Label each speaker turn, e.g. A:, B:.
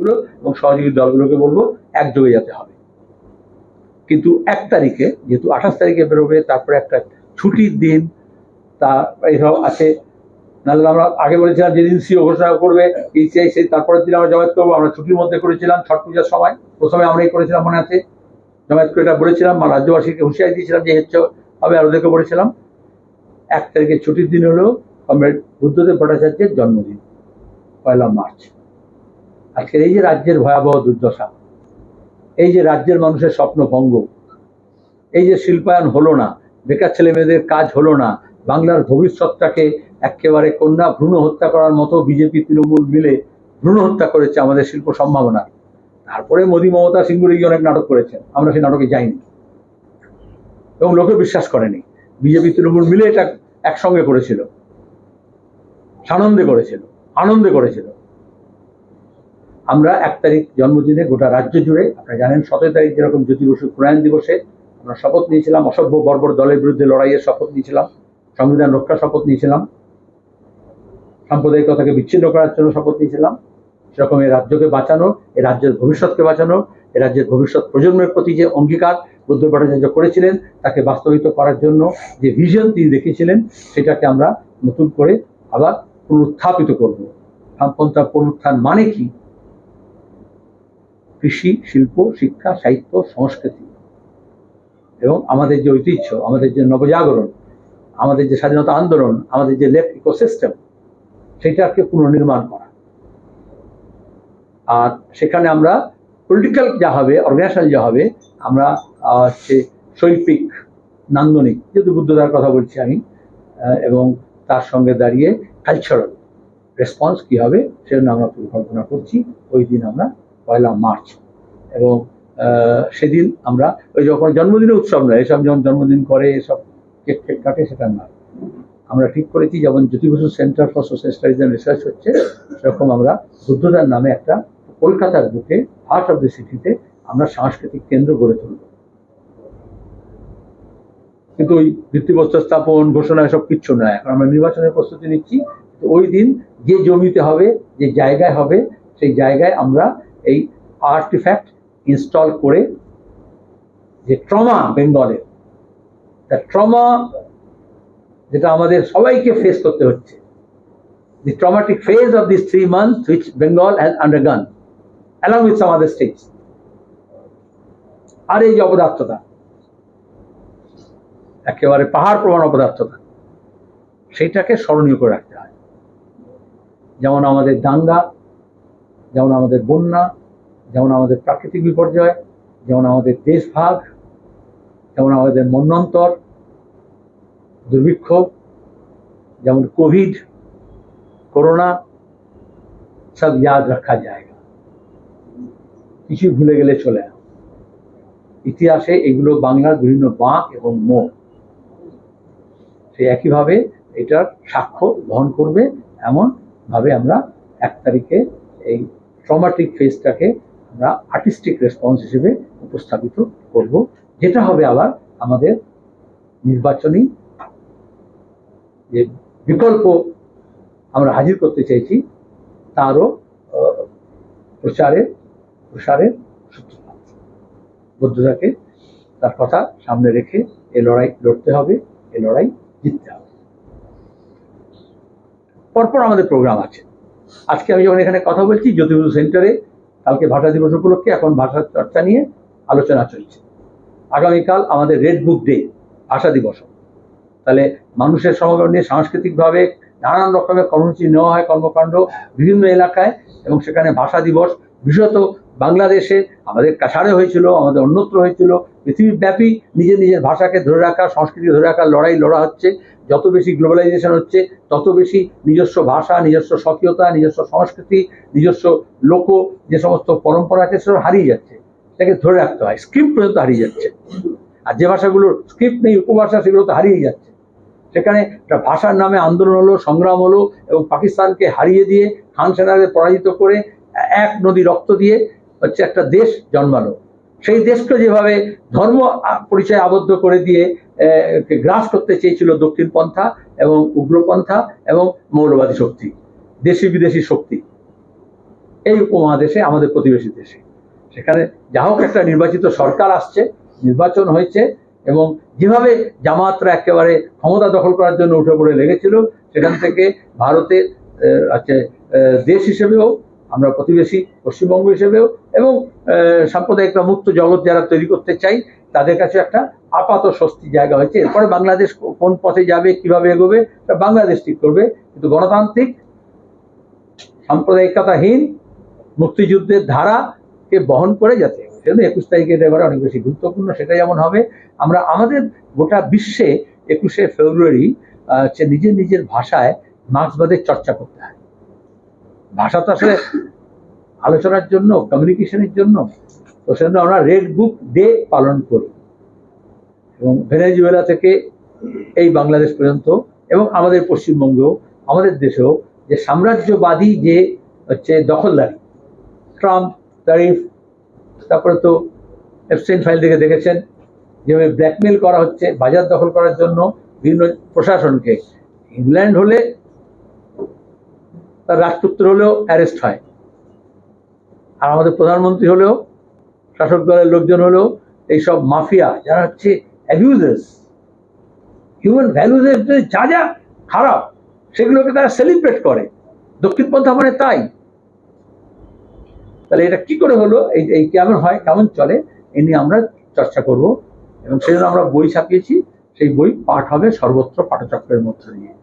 A: গুলো এবং সহযোগী দলগুলোকে বলব, একযোগে যেতে হবে। কিন্তু এক তারিখে, যেহেতু আঠাশ তারিখে বেরোবে, তারপরে একটা ছুটির দিন, তা এইসব আছে। নাহলে আমরা আগে বলেছিলাম যেদিন সিও ঘোষণা করবে এই সেই তারপরের দিন আমরা জমায়েত করব। আমরা ছুটির মধ্যে করেছিলাম, ছট পূজার সময়। প্রথমে আমরাই করেছিলাম মনে আছে। জমায়েত করে এটা বলেছিলাম, বা রাজ্যবাসীকে হুঁশিয়ারি দিয়েছিলাম যে হচ্ছে হবে আর ওদেরকে বলেছিলাম। এক তারিখে ছুটির দিন হলো কমরেড বুদ্ধদেব ভট্টাচার্যের জন্মদিন, পয়লা মার্চ। আজকের এই যে রাজ্যের ভয়াবহ দুর্দশা, এই যে রাজ্যের মানুষের স্বপ্ন ভঙ্গ, এই যে শিল্পায়ন হলো না, বেকার ছেলে মেয়েদের কাজ হলো না, বাংলার ভবিষ্যৎটাকে একেবারে কন্যা ভ্রূণ হত্যা করার মতো বিজেপি, তৃণমূল মিলে ভ্রূণ হত্যা করেছে আমাদের শিল্প সম্ভাবনা। তারপরে মোদী মমতা সিঙ্গুরে গিয়ে অনেক নাটক করেছেন, আমরা সেই নাটকে যাইনি। এবং লোকে বিশ্বাস করেনি, বিজেপি, তৃণমূল মিলে এটা একসঙ্গে করেছিল, সানন্দে করেছিল, আনন্দে করেছিল। আমরা এক তারিখ জন্মদিনে গোটা রাজ্য জুড়ে, আপনারা জানেন সতেরো তারিখ যেরকম জ্যোতি বসু প্রয়াণ দিবসে, আমরা শপথ নিয়েছিলাম, অসভ্য বর্বর দলের বিরুদ্ধে লড়াইয়ের শপথ নিয়েছিলাম, সংবিধান রক্ষার শপথ নিয়েছিলাম সাম্প্রদায়িকতাকে বিচ্ছিন্ন করার জন্য শপথ নিয়েছিলাম, সেরকম এই রাজ্যকে বাঁচানো, এই রাজ্যের ভবিষ্যৎকে বাঁচানো এ রাজ্যের ভবিষ্যৎ প্রজন্মের প্রতি যে অঙ্গীকার বুদ্ধ ভট্টাচার্য করেছিলেন, তাকে বাস্তবিত করার জন্য যে ভিশন তিনি দেখিয়েছিলেন, সেটাকে আমরা নতুন করে আবার পুনরুত্থাপিত করব। বামপন্থার পুনরুত্থান মানে কি? কৃষি, শিল্প, শিক্ষা, সাহিত্য, সংস্কৃতি এবং আমাদের যে ঐতিহ্য, আমাদের যে নবজাগরণ, আমাদের যে স্বাধীনতা আন্দোলন, আমাদের যে লেফট ইকোসিস্টেম, সেটাকে পুনর্নির্মাণ করা। আর সেখানে আমরা পলিটিক্যাল যা হবে অর্গানাইজেশন যা হবে, আমরা হচ্ছে শৈল্পিক, নান্দনিক, যেহেতু বুদ্ধদার কথা বলছি আমি এবং তার সঙ্গে দাঁড়িয়ে কালচারাল রেসপন্স কী হবে, সেজন্য আমরা পরিকল্পনা করছি, ওই দিন আমরা পয়লা মার্চ। এবং সেদিন আমরা ওই যখন জন্মদিনের উৎসব নয়, এসব যেমন জন্মদিন করে, এসব কেক কেক কাটে, সেটা নয় আমরা ঠিক করেছি, যেমন Jyoti Basu centre for social studies and research হচ্ছে, সেরকম আমরা বুদ্ধদার নামে একটা কলকাতার বুকে হার্ট অফ দ্য সিটিতে আমরা সাংস্কৃতিক কেন্দ্র গড়ে তুলব। কিন্তু ওই ভিত্তিপ্রস্তর স্থাপন, ঘোষণা, এসব কিচ্ছু নয়। এখন আমরা নির্বাচনের প্রস্তুতি নিচ্ছি। ওই দিন যে জমিতে হবে, যে জায়গায় হবে, সেই জায়গায় আমরা এই আর্টিফ্যাক্ট ইনস্টল করে যে ট্রমা বেঙ্গলের ট্রমা যেটা আমাদের সবাইকে ফেস করতে হচ্ছে the traumatic phase of these three months which Bengal has undergone, along with some other states. আর এই যে অপদার্থতা একেবারে পাহাড় প্রমাণ অপদার্থতা সেইটাকে স্মরণীয় করে রাখতে হয় যেমন আমাদের দাঙ্গা যেমন আমাদের বন্যা, যেমন আমাদের প্রাকৃতিক বিপর্যয়, যেমন আমাদের দেশভাগ, যেমন আমাদের মন্যন্তর দুর্ভিক্ষ যেমন কোভিড, করোনা, সব ইয়াদ রাখা যায় কিছু ভুলে গেলে চলে ইতিহাসে এগুলো বাংলার বিভিন্ন বাঁক এবং মো সেই একইভাবে এটার সাক্ষ্য বহন করবে, এমনভাবে আমরা এক তারিখে এই ট্রমাটিক ফেজটাকে আমরা আর্টিস্টিক রেসপন্স হিসেবে উপস্থাপিত করব, যেটা হবে আবার আমাদের নির্বাচনী যে বিকল্প আমরা হাজির করতে চাইছি, তারও প্রচারের, প্রসারের সূত্রপাত। বুদ্ধদাকে তার কথা সামনে রেখে এ লড়াই লড়তে হবে, এ লড়াই জিততে হবে। পরপর আমাদের প্রোগ্রাম আছে। আজকে আমি যখন এখানে কথা বলছি জ্যোতিবসু সেন্টারে, কালকে ভাষা দিবস উপলক্ষে এখন ভাষা চর্চা নিয়ে আলোচনা চলছে। আগামীকাল আমাদের রেড বুক ডে ভাষা দিবস। তাহলে মানুষের সমাগম নিয়ে সাংস্কৃতিকভাবে নানান রকমের কর্মসূচি নেওয়া হয় কর্মকাণ্ড বিভিন্ন এলাকায় এবং সেখানে ভাষা দিবস, বিশেষত বাংলাদেশে আমাদের কাছাড়ে হয়েছিল, আমাদের অন্যত্র হয়েছিল। পৃথিবীব্যাপী নিজের নিজের ভাষাকে ধরে রাখা সংস্কৃতি ধরে রাখার লড়াই, লড়া হচ্ছে। যত বেশি গ্লোবালাইজেশন হচ্ছে, তত বেশি নিজস্ব ভাষা, নিজস্ব স্বকীয়তা, নিজস্ব সংস্কৃতি, নিজস্ব লোক, যে সমস্ত পরম্পরা আছে সেসব হারিয়ে যাচ্ছে। সেটাকে ধরে রাখতে হয়। স্ক্রিপ্ট পর্যন্ত হারিয়ে যাচ্ছে। আর যে ভাষাগুলোর স্ক্রিপ্ট নেই, উপভাষা, সেগুলো তো হারিয়ে যাচ্ছে। সেখানে একটা ভাষার নামে আন্দোলন হলো, সংগ্রাম হলো এবং পাকিস্তানকে হারিয়ে দিয়ে খান সেনাদের পরাজিত করে এক নদী রক্ত দিয়ে হচ্ছে একটা দেশ জন্মালো। সেই দেশকে যেভাবে ধর্ম পরিচয় আবদ্ধ করে দিয়ে গ্রাস করতে চেয়েছিল দক্ষিণ পন্থা এবং উগ্রপন্থা এবং মৌলবাদী শক্তি, দেশি বিদেশি শক্তি। এই উপমহাদেশে, আমাদের প্রতিবেশী দেশে। সেখানে যা হোক একটা নির্বাচিত সরকার আসছে, নির্বাচন হয়েছে এবং যেভাবে জামাতরা একেবারে ক্ষমতা দখল করার জন্য উঠে পড়ে লেগেছিল, সেখান থেকে ভারতের আছে দেশ হিসেবেও, আমরা প্রতিবেশী পশ্চিমবঙ্গ হিসেবেও এবং আহ, সাম্প্রদায়িক বা মুক্ত জগৎ যারা তৈরি করতে চাই তাদের কাছে একটা আপাত স্বস্তি জায়গা হয়েছে। এরপরে বাংলাদেশ কোন পথে যাবে কীভাবে এগোবে বাংলাদেশ ঠিক করবে। কিন্তু গণতান্ত্রিক সাম্প্রদায়িকতাহীন মুক্তিযুদ্ধের ধারাকে বহন করে যাতে সেজন্য একুশ তারিখে এবারে অনেক বেশি গুরুত্বপূর্ণ সেটা যেমন হবে। আমরা আমাদের গোটা বিশ্বে একুশে ফেব্রুয়ারি নিজের নিজের ভাষায় মার্ক্সবাদের চর্চা করতে হয়। ভাষা তো আসলে আলোচনার জন্য কমিউনিকেশনের জন্য। তো সেজন্য আমরা রেড বুক ডে পালন করি। এবং ভেনেজুয়েলা থেকে এই বাংলাদেশ পর্যন্ত এবং আমাদের পশ্চিমবঙ্গেও, আমাদের দেশেও যে সাম্রাজ্যবাদী যে হচ্ছে দখলদারি, ট্রাম্প, তারিফ, তারপরে তো এফসেন ফাইল থেকে দেখেছেন, যেভাবে ব্ল্যাকমেল করা হচ্ছে, বাজার দখল করার জন্য বিভিন্ন প্রশাসনকে। ইংল্যান্ড হলে, তার রাজপুত্র হলেও অ্যারেস্ট হয়। আর আমাদের প্রধানমন্ত্রী হলেও, শাসক দলের লোকজন হলেও, এইসব মাফিয়া যারা হচ্ছে অ্যাবিউজার্স হিউম্যান ভ্যালুজের যা যা খারাপ, সেগুলোকে তারা সেলিব্রেট করে। দক্ষিণপন্থা মানে তাই। তাহলে এটা কি করে হলো? এই এই কেমন হয়, কেমন চলে, এ নিয়ে আমরা চর্চা করব। এবং সেই জন্য আমরা বই ছাপিয়েছি, সেই বই পাঠ হবে সর্বত্র পাঠচক্রের মধ্য দিয়ে।